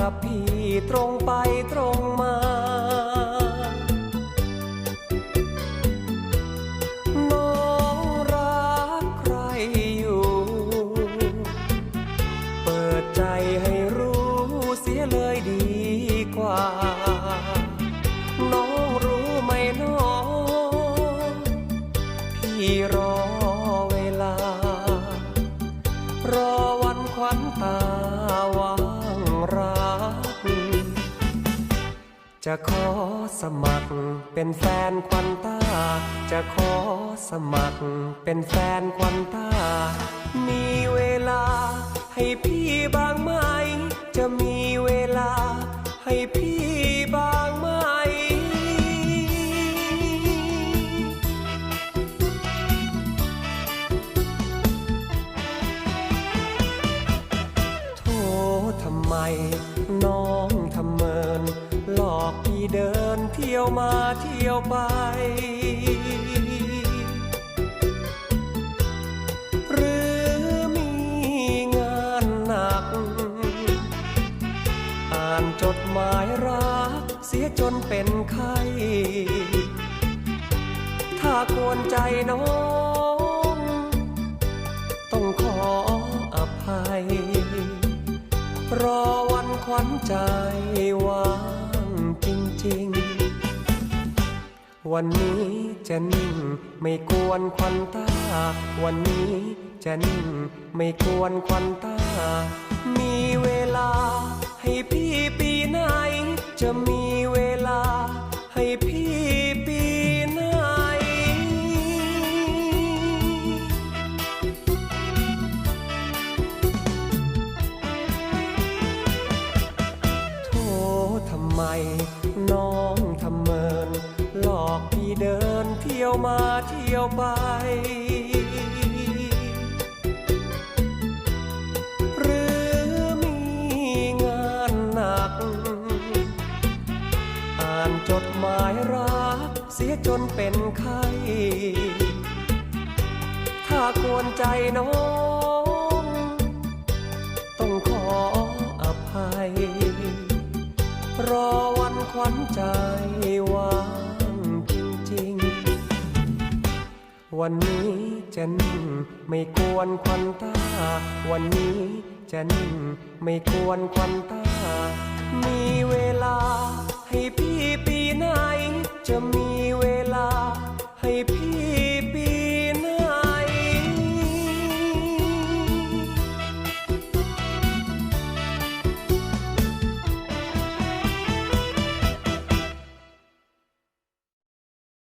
กับพี่ตรงไปตรงมา น้องรักใครอยู่ เปิดใจให้รู้เสียเลยดีกว่า น้องรู้ไหมน้อง พี่รอเวลา รอวันควันตา จะขอสมัครเป็นแฟนควันตา จะขอสมัครเป็นแฟนควันตา มีเวลาให้พี่บ้าง อกพี่เดินเที่ยวมาเที่ยวไป หรือมีงานหนัก อ่านจดหมายรักเสียจนเป็นไข้ถ้ากวนใจน้อง ต้องขออภัย รอวันควันใจ วันนี้จะนิ่งไม่กวนควันตา วันนี้จะนิ่งไม่กวนควันตา มีเวลาให้พี่ปีไหน จะมีเวลาให้พี่ปีไหน โททำไม ยวมาเที่ยวไป หรือมีงานหนัก อ่านจดหมายรักเสียจนเป็นไข้ถ้ากวนใจน้อง ต้องขออภัย รอวันควันใจ วันนี้จะนิ่งไม่กวนควันตา วันนี้จะนิ่งไม่กวนควันตามีเวลาให้พี่ปีไหนจะมี